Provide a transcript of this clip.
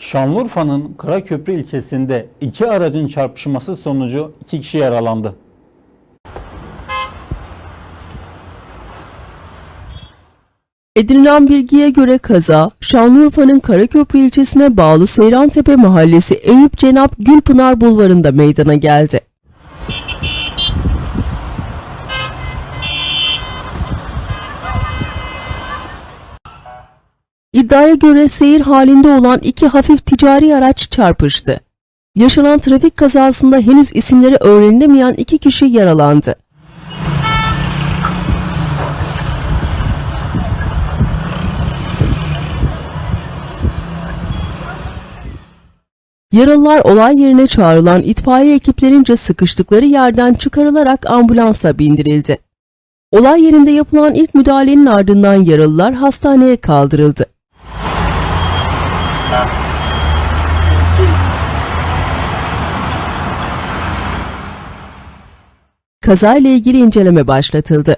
Şanlıurfa'nın Karaköprü ilçesinde iki aracın çarpışması sonucu iki kişi yaralandı. Edinilen bilgiye göre kaza, Şanlıurfa'nın Karaköprü ilçesine bağlı Seyrantepe Mahallesi Eyüp Cenap Gülpınar Bulvarı'nda meydana geldi. İddiaya göre seyir halinde olan iki hafif ticari araç çarpıştı. Yaşanan trafik kazasında henüz isimleri öğrenilemeyen iki kişi yaralandı. Yaralılar olay yerine çağrılan itfaiye ekiplerince sıkıştıkları yerden çıkarılarak ambulansa bindirildi. Olay yerinde yapılan ilk müdahalenin ardından yaralılar hastaneye kaldırıldı. Kazayla ilgili inceleme başlatıldı.